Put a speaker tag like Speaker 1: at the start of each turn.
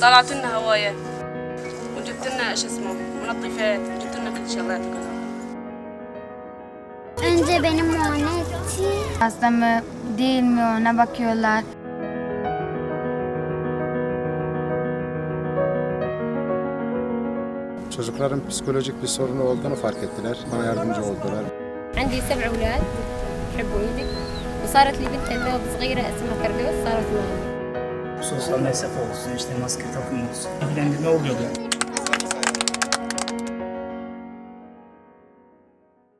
Speaker 1: طلعت لنا هوايه وجبت لنا ايش اسمه منظفات وجبت لنا كل شغلات وكذا
Speaker 2: Önce beni muayene etti.
Speaker 3: Hasta mı değil mi ona bakıyorlar.
Speaker 4: Çocukların psikolojik bir sorunu olduğunu fark ettiler. Bana yardımcı oldular.
Speaker 5: عندي سبع أولاد يحبوا إيدي وصارت لي بنت ثوب صغيرة اسمها كردوس صارت معي
Speaker 6: sosyal mesafe olsun, işte maske takım olsun. İlgilendirme oluyordu.